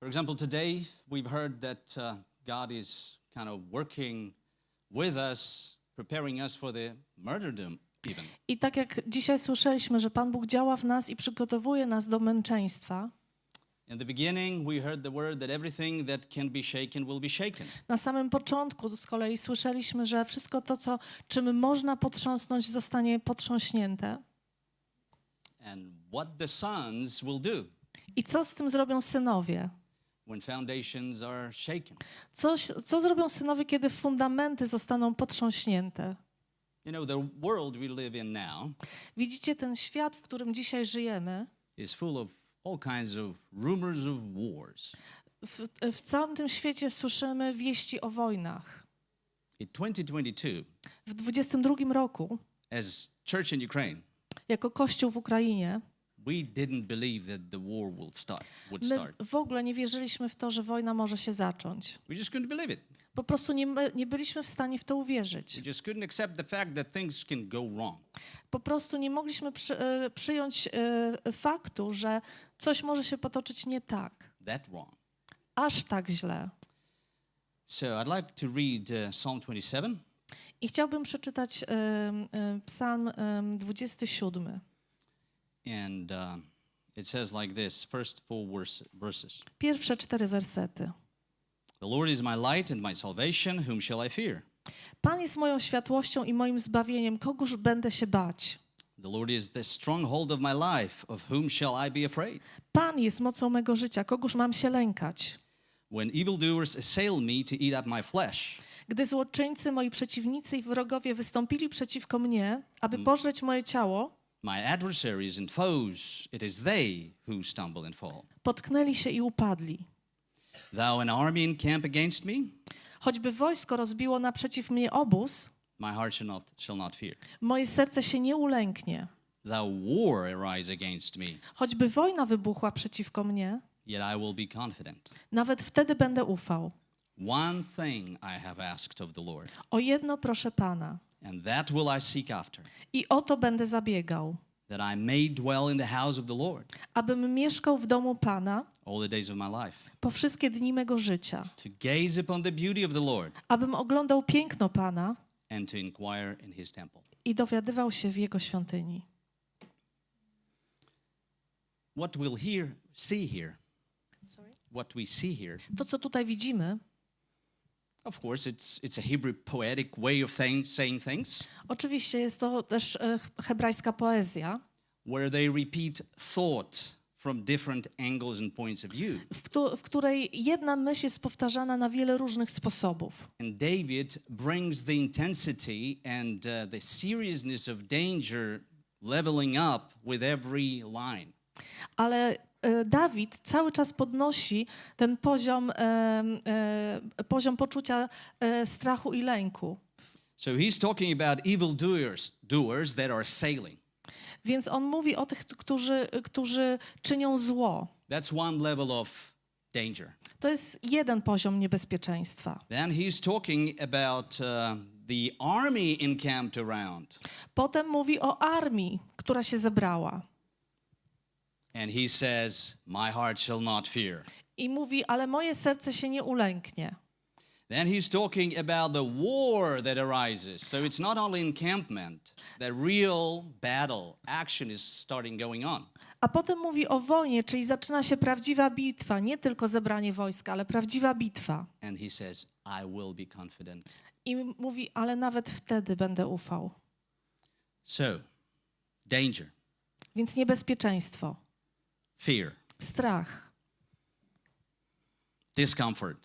For example, today we've heard that uh, God is kind of working with us, preparing us for the martyrdom, even. I tak jak dzisiaj słyszeliśmy, że Pan Bóg działa w nas i przygotowuje nas do męczeństwa, na samym początku z kolei słyszeliśmy, że wszystko to, co, czym można potrząsnąć, zostanie potrząśnięte. And what the sons will do I co z tym zrobią synowie? Coś, co zrobią synowie, kiedy fundamenty zostaną potrząśnięte? You know, the world we live in now Widzicie, ten świat, w którym dzisiaj żyjemy, is full of all kinds of rumors of wars. w, w całym tym świecie słyszymy wieści o wojnach. In 2022, W 22 roku, as church in Ukraine, jako Kościół w Ukrainie, we didn't believe that the war will start, would my w ogóle nie wierzyliśmy w to, że wojna może się zacząć. We just couldn't believe it. Po prostu nie, nie byliśmy w stanie w to uwierzyć. We just couldn't accept the fact that things can go wrong. Po prostu nie mogliśmy przy, e, przyjąć e, faktu, że coś może się potoczyć nie tak. That wrong. Aż tak źle. So I'd like to read uh, Psalm 27, I chciałbym przeczytać e, e, Psalm e, 27. and uh, it says like this first four verse, verses Pierwsze cztery wersety. The Lord is my light and my salvation, whom shall I fear? Pan jest moją światłością i moim zbawieniem. Kogóż będę się bać? The Lord is the stronghold of my life, of whom shall I be afraid? Pan jest mocą mego życia. Kogóż mam się lękać? When evildoers assail me to eat up my flesh, Gdy złoczyńcy, moi przeciwnicy i wrogowie wystąpili przeciwko mnie, aby pożreć moje ciało, my adversaries and foes, it is they who stumble and fall. potknęli się i upadli. Thou an army encamp against me, Choćby wojsko rozbiło naprzeciw mnie obóz, my heart shall not, shall not fear. moje serce się nie ulęknie. Thou war arise against me, Choćby wojna wybuchła przeciwko mnie, yet I will be confident. nawet wtedy będę ufał. One thing I have asked of the Lord, O jedno proszę Pana, and that will I seek after, i o to będę zabiegał, that I may dwell in the house of the Lord abym mieszkał w domu Pana all the days of my life, po wszystkie dni mego życia, to gaze upon the beauty of the Lord abym oglądał piękno Pana and to inquire in his temple. i dowiadywał się w Jego świątyni. What we'll hear, see here, what we see here, To, co tutaj widzimy, of course, it's, it's a Hebrew poetic way of thing, saying things, oczywiście jest to też e, hebrajska poezja, where they repeat thought from different angles and points of view. w, w której jedna myśl jest powtarzana na wiele różnych sposobów. And David brings the intensity and uh, the seriousness of danger leveling up with every line. Ale Dawid cały czas podnosi ten poziom, e, e, poziom poczucia e, strachu i lęku. So he's talking about evildoers doers that are sailing. Więc on mówi o tych, którzy, którzy czynią zło. That's one level of danger. To jest jeden poziom niebezpieczeństwa. Then he's talking about uh, the army encamped around. Potem mówi o armii, która się zebrała. And he says, My heart shall not fear. I mówi, ale moje serce się nie ulęknie. Then he's talking about the war that arises. So it's not only encampment, the real battle, action is starting going on. A potem mówi o wojnie, czyli zaczyna się prawdziwa bitwa, nie tylko zebranie wojska, ale prawdziwa bitwa. And he says, I will be confident. I mówi, ale nawet wtedy będę ufał. So, danger, Więc niebezpieczeństwo, fear, strach, discomfort.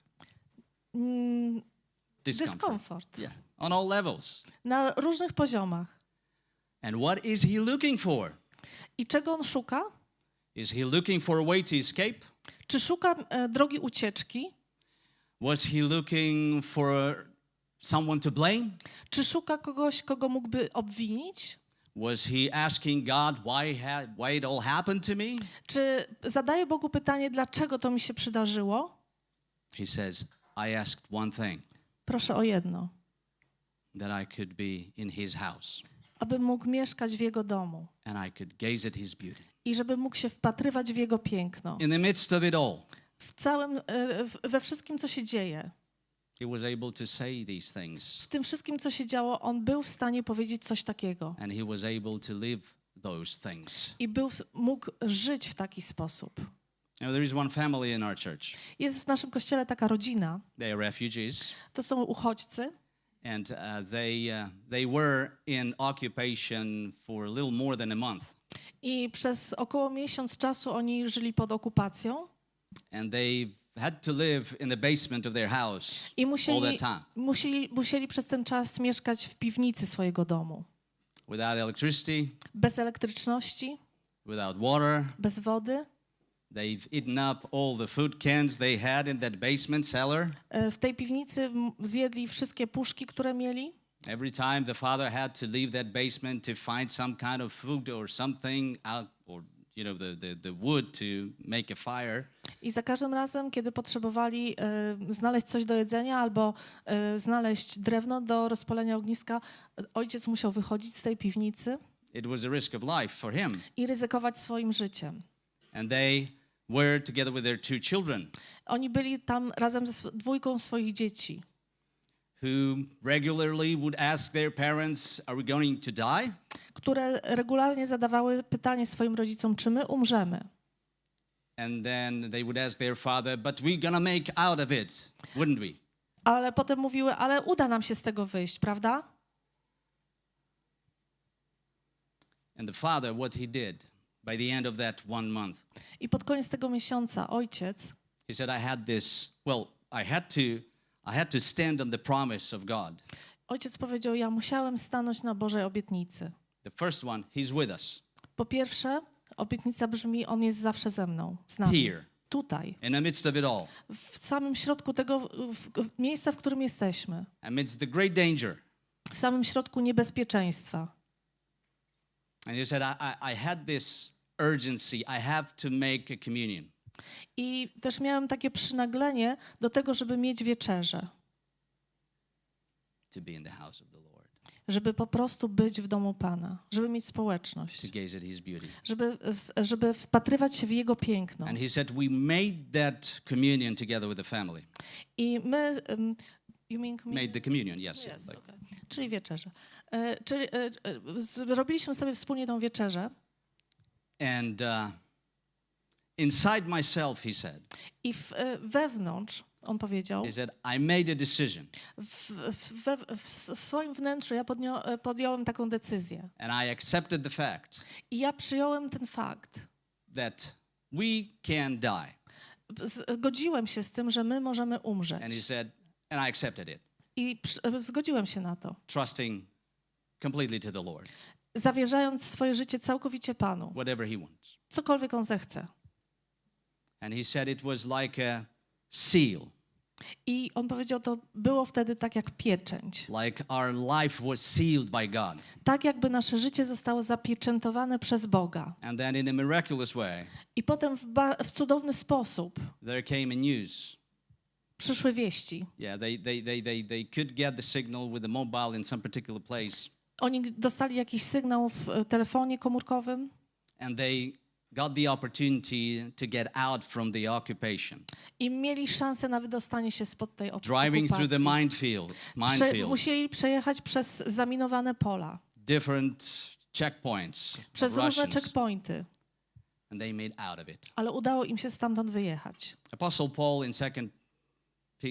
mm, Discomfort. dyskomfort Yeah, on all levels. na różnych poziomach. And what is he looking for? I czego on szuka? Is he looking for a way to escape? Czy szuka e, drogi ucieczki? Was he looking for someone to blame? Czy szuka kogoś, kogo mógłby obwinić? Was he asking God why, ha- why it all happened to me? Czy zadaje Bogu pytanie, dlaczego to mi się przydarzyło? He says, I asked one thing Proszę o jedno, that I could be in his house aby mógł mieszkać w Jego domu and I could gaze at his beauty. i żeby mógł się wpatrywać w Jego piękno. In the midst of it all, w całym, e, we wszystkim, co się dzieje, w tym wszystkim, co się działo, on był w stanie powiedzieć coś takiego. And he was able to live those things. I był, mógł żyć w taki sposób. Jest w naszym kościele taka rodzina. They are refugees, To są uchodźcy. and uh, they, uh, they were in occupation for a little more than a month. I przez około miesiąc czasu oni żyli pod okupacją And they had to live in the basement of their house i all musieli, that time musieli, musieli przez ten czas mieszkać w piwnicy swojego domu. without electricity, Bez elektryczności, without water. bez wody. They've eaten up all the food cans they had in that basement cellar. E, W tej piwnicy zjedli wszystkie puszki, które mieli. Every time the father had to leave that basement to find some kind of food or something out, or you know, the, the, the wood to make a fire. I za każdym razem, kiedy potrzebowali e, znaleźć coś do jedzenia albo e, znaleźć drewno do rozpalenia ogniska, ojciec musiał wychodzić z tej piwnicy i ryzykować swoim życiem. And they were together with their two children, Oni byli tam razem ze dwójką swoich dzieci, who regularly would ask their parents, Are we going to die? które regularnie zadawały pytanie swoim rodzicom, czy my umrzemy. And then they would ask their father, But we're to make out of it, wouldn't we? Ale potem mówiły, ale uda nam się z tego wyjść, prawda? And the father, what he did by the end of that one month, I pod koniec tego miesiąca ojciec he said, I had this, well, I had to, I had to stand on the promise of God. Ojciec powiedział: Ja musiałem stanąć na Bożej obietnicy. The first one, he's with us Po pierwsze, obietnica brzmi: On jest zawsze ze mną, z nami. here, Tutaj, in the midst of it all, w samym środku tego w, w, miejsca, w którym jesteśmy, amidst the great danger. w samym środku niebezpieczeństwa. And he said, I, I, had this urgency. I have to make a communion. I też miałem takie przynaglenie do tego, żeby mieć wieczerzę, to be in the house of the Lord, żeby po prostu być w domu Pana, żeby mieć społeczność, żeby, żeby wpatrywać się w Jego piękno. And he said, We made that communion together with the family. I my. Um, you mean communion? Made the communion, yes. Yes, like- okay. Czyli wieczerze. E, czyli e, e, zrobiliśmy sobie wspólnie tą wieczerzę And uh, inside myself, he said, i w, e, wewnątrz, on powiedział, he said, I made a decision w, w, w, w swoim wnętrzu ja podnio, e, podjąłem taką decyzję. and I accepted the fact I ja przyjąłem ten fakt. that we can die. Zgodziłem się z tym, że my możemy And he umrzeć. said, and I accepted it, I e, zgodziłem się na to, trusting completely to the Lord, zawierzając swoje życie całkowicie Panu. whatever he wants. Cokolwiek On zechce. And he said it was like a seal, I on powiedział, to było wtedy tak jak pieczęć. like our life was sealed by God. Tak jakby nasze życie zostało zapieczętowane przez Boga. And then in a miraculous way, I potem w, w cudowny sposób there came a news. przyszły wieści. Yeah, they, they, they, they, they could get the signal with the mobile in some particular place. Oni dostali jakiś sygnał w telefonie komórkowym And they got the opportunity to get out from the occupation. i mieli szansę na wydostanie się spod tej op- Driving through the okupacji. minefield, minefield, musieli przejechać przez zaminowane pola, different checkpoints przez różne checkpointy, and they made out of it. ale udało im się stamtąd wyjechać. Apostle Paul in second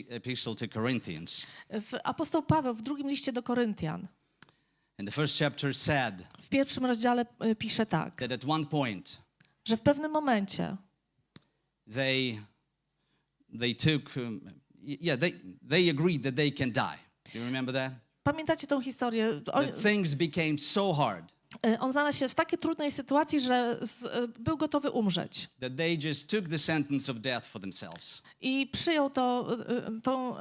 epistle to Corinthians, W apostoł Paweł w drugim liście do Koryntian in the first chapter said w pierwszym rozdziale e, pisze tak, that at one point że w pewnym momencie they they took um, yeah they they agreed that they can die. Do you remember that? Pamiętacie tą historię? On, That things became so hard e, on znalazł się w takiej trudnej sytuacji, że z, e, był gotowy umrzeć. that they just took the sentence of death for themselves. I przyjął to, e, tą,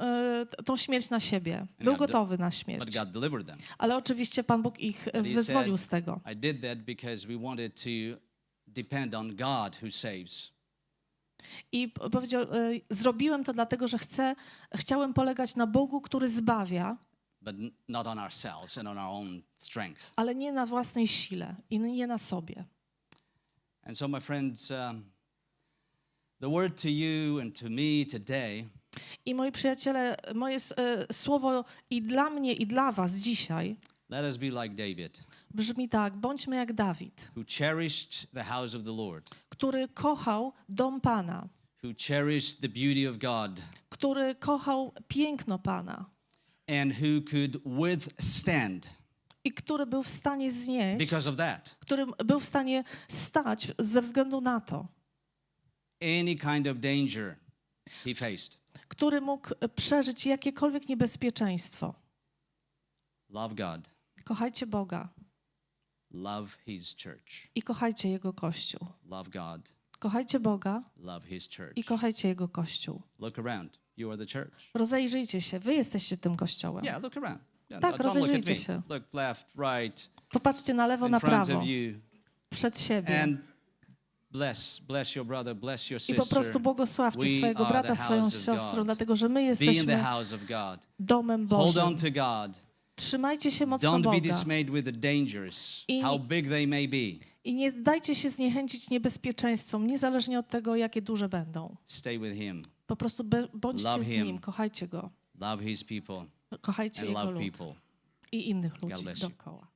tą śmierć na siebie. Był God- gotowy na But śmierć. God delivered them. Ale oczywiście Pan Bóg ich But wyzwolił said, z tego. I did that because we wanted to depend on God who saves. I powiedział, e, zrobiłem to dlatego, że chcę, chciałem polegać na Bogu, który zbawia, but n- not on ourselves and on our own strength. ale nie na własnej sile i nie na sobie. And so, my friends, um, The word to you and to me today I moi przyjaciele, moje e, słowo i dla mnie, i dla was dzisiaj let us be like David, brzmi tak: bądźmy jak Dawid, who cherished the house of the Lord, który kochał dom Pana, who cherished the beauty of God, który kochał piękno Pana and who could withstand i który był w stanie znieść, because of that który był w stanie stać ze względu na to, any kind of danger he faced. który mógł przeżyć jakiekolwiek niebezpieczeństwo. Love God, Kochajcie Boga love his church. i kochajcie Jego Kościół. Love God, Kochajcie Boga love his church. i kochajcie Jego Kościół. Look around. You are the church. Rozejrzyjcie się, wy jesteście tym Kościołem. Yeah, look around. Yeah, Tak, no, rozejrzyjcie się. Look left, right, Popatrzcie na lewo, na prawo, przed siebie and bless, bless your brother, bless your i po prostu sister. błogosławcie We swojego brata, swoją God. dlatego że my jesteśmy domem Hold on Bożym. to God. Trzymajcie się mocno Don't be dismayed with the dangers, I- how big they may be. i nie dajcie się zniechęcić niebezpieczeństwom, niezależnie od tego, jakie duże będą. Stay with Him. Po prostu be- bądźcie Love z him. Nim, kochajcie Go, Love His people kochajcie and Jego love lud people. i innych ludzi dookoła.